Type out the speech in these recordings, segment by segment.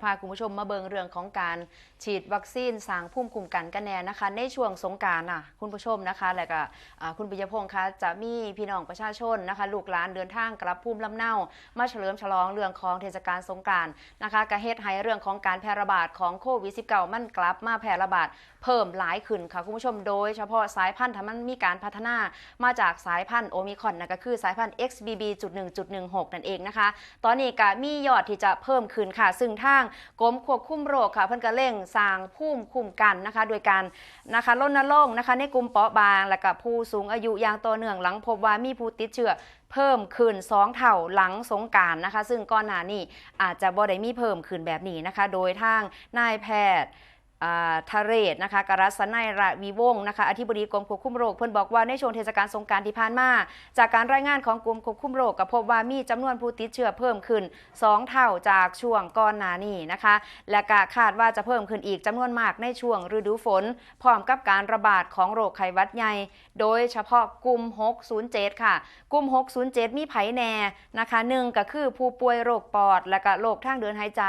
พาคุณผู้ชมมาเบิงเรื่องของการฉีดวัคซีนสร้างภูมิคุ้มกันกันแน่นะคะ ในช่วงสงการน่ะคุณผู้ชมนะคะ และก็คุณปิยพงศ์คะจะมีพี่น้องประชาชนนะคะ ลูกหลานเดินทางกลับภูมิลำเนามาเฉลิมฉลองเรื่องของเทศกาลสงกานต์นะคะกระเฮ็ดให้เรื่องของการแพร่ระบาดของโควิด -19 มันกลับมาแพร่ระบาดเพิ่มหลายขึ้นค่ะคุณผู้ชมโดยเฉพาะสายพันธุ์ที่มันมีการพัฒนามาจากสายพันธุ์โอมิคอนนะก็คือสายพันธุ์ XBB.1.16 นั่นเองนะคะ ตอนนี้ก็มียอดที่จะเพิ่มขึ้นค่ะซึ่งทางกรมควบคุมโรคค่ะเพิ่นก็เร่งสร้างภูมิคุ้มกันนะคะ โดยการนะคะรณรงค์นะคะ ในกลุ่มเปราะบาง และกับผู้สูงอายุอย่างต่อเนื่องหลังพบว่ามีผู้ติดเชื้อเพิ่มขึ้น 2 เท่าหลังสงการนะคะ ซึ่งก่อนหน้านี้อาจจะบ่ได้มีเพิ่มขึ้นแบบนี้นะคะ โดยทางนายแพทย์ อ่าทะเรศนะคะกรัศนัยระวีวงศ์นะคะอธิบดีกรมควบคุมโรคเพิ่นบอกว่าในช่วงเทศกาลสงกรารที่ผ่านมาจากการรายงานของกรมควบคุมโรคก็พบว่ามีจำนวนผู้ติดเชื้อเพิ่มขึ้น 2 เท่าจากช่วงก่อนหน้านี้นะคะ และก็คาดว่าจะเพิ่มขึ้นอีกจำนวนมากในช่วงฤดูฝน พร้อมกับการระบาดของโรคไข้หวัดใหญ่โดยเฉพาะกลุ่ม 607 ค่ะ กลุ่ม 607 มีไผแน่นะคะหนึ่งก็คือผู้ป่วยโรคปอด และก็โรคทางเดินหายใจ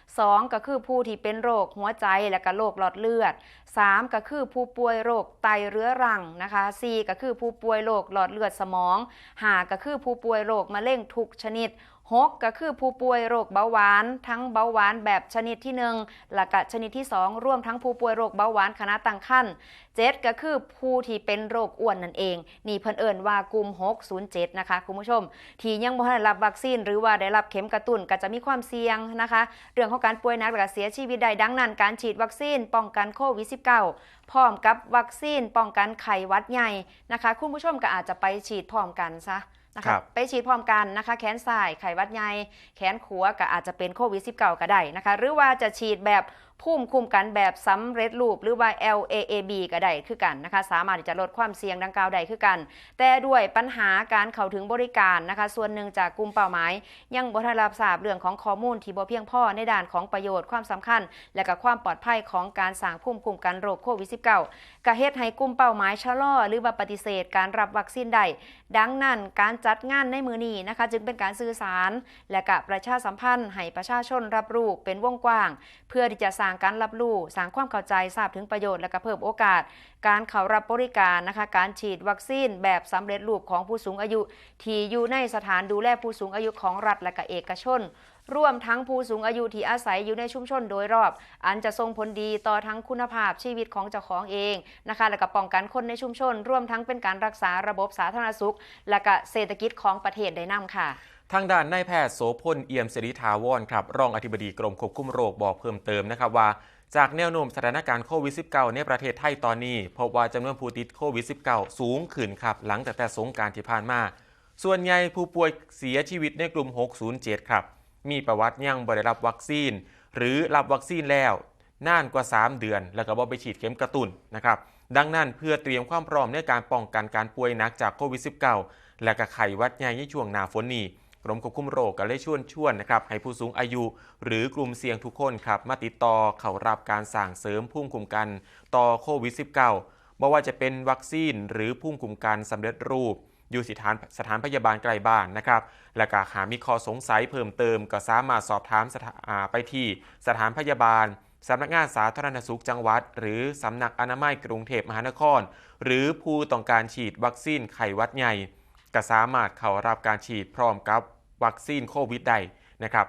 2 ก็คือผู้ที่เป็นโรคหัวใจและก็โรคหลอดเลือด 3 ก็คือผู้ป่วยโรคไตเรื้อรังนะคะ4ก็คือผู้ป่วยโรคหลอดเลือดสมอง 5 ก็คือผู้ป่วยโรคมะเร็งทุกชนิด 6 ก็คือผู้ป่วยโรคเบาหวาน ทั้งเบาหวานแบบชนิดที่1และก็ชนิดที่ 2 ร่วมทั้งผู้ป่วยโรคเบาหวานขณะตั้งครรภ์7ก็คือผู้ที่เป็นโรคอ้วนนั่นเอง นี่เพิ่นเอิ้นว่ากลุ่ม607 นะคะคุณผู้ชม ที่ยังบ่ได้รับวัคซีน หรือว่าได้รับเข็มกระตุ้นก็จะมีความเสี่ยงนะคะ เรื่องของการป่วยหนักและเสียชีวิตได้ดังนั้น การฉีดวัคซีนป้องกันโควิด -19 พร้อมกับวัคซีนป้องกันไข้หวัดใหญ่นะคะ คุณผู้ชมก็อาจจะไปฉีดพร้อมกันซะ นะครัคะบไปฉีดพร้อมกันนะคะ แขนซ้ายไข้หวัดใหญ่แขนขวาก็อาจจะเป็นโควิด -19 ก็ได้นะคะ หรือว่าจะฉีดแบบ ภูมิคุ้มกันแบบสำเร็จรูปหรือว่า LAAB ก็ได้คือกันนะคะ สามารถที่จะลดความเสี่ยงดังกล่าวได้คือกัน แต่ด้วยปัญหาการเข้าถึงบริการนะคะ ส่วนหนึ่งจากกลุ่มเป้าหมาย ยังบ่ทรับทราบเรื่องของข้อมูลที่บ่เพียงพอในด้านของประโยชน์ความสำคัญ และก็ความปลอดภัยของการสร้างภูมิคุ้มกันโรคโควิด -19 ก็เฮ็ดให้กลุ่มเป้าหมายชะลอหรือว่าปฏิเสธการรับวัคซีนได้ดังนั้นการจัดงานในมือนี้นะคะ จึงเป็นการสื่อสาร และก็ประชาสัมพันธ์ให้ประชาชนรับรู้เป็นวงกว้าง เพื่อที่จะสร้างการรับรู้สร้างความเข้าใจทราบถึงประโยชน์และก็เพิ่มโอกาส การเข้ารับบริการนะคะ การฉีดวัคซีนแบบสำเร็จรูปของผู้สูงอายุ ที่อยู่ในสถานดูแลผู้สูงอายุของรัฐและก็เอกชนร่วมทั้งผู้สูงอายุที่อาศัยอยู่ในชุมชนโดยรอบ อันจะส่งผลดีต่อทั้งคุณภาพชีวิตของเจ้าของเองนะคะ และก็ป้องกันคนในชุมชน ร่วมทั้งเป็นการรักษาระบบสาธารณสุข และก็เศรษฐกิจของประเทศได้นํค่ะ ทางด้านนายแพทย์โสพลเอี่ยมสิริทาวรครับรองอธิบดีกรมควบคุมโรคบอกเพิ่มเติมนะครับว่า จากแนวโน้มสถานการณ์โควิด -19 ในประเทศไทยตอนนี้ พบว่าจำนวนผู้ติดโควิด -19 สูงขึ้นครับ หลังจากแต่สงการที่ผ่านมา ส่วนใหญ่ผู้ป่วยเสียชีวิตในกลุ่ม 607 ครับ มีประวัติยังบ่ได้รับวัคซีน หรือรับวัคซีนแล้วนานกว่า 3 เดือน แล้วก็บ่ไปฉีดเข็มกระตุ้นนะครับดังนั้นเพื่อเตรียมความพร้อมในการป้องกันการป่วยหนักจากโควิด -19 และก็ไข้หวัดใหญ่ในช่วงหน้าฝนนี้ กรมควบคุมโรคก็เลยชวนชวนนะครับให้ผู้สูงอายุ หรือกลุ่มเสี่ยงทุกคนครับมาติดต่อเข้ารับการสั่งเสริมภูมิคุ้มกัน ต่อโควิด -19 ไม่ว่าจะเป็นวัคซีนหรือภูมิคุ้มกันสำเร็จรูป อยู่สถานสถานพยาบาลใกล้บ้านนะครับและก็หากมีข้อสงสัยเพิ่มเติม ก็สามารถสอบถามาไปที่สถานพยาบาลสำนักงานสาธารณสุขจังหวัด หรือสำนักอนามัยกรุงเทพมหานคร หรือผู้ต้องการฉีดวัคซีนไข้หวัดใหญ่ ก็สามารถเข้ารับการฉีดพร้อมกับวัคซีนโควิดได้นะครับ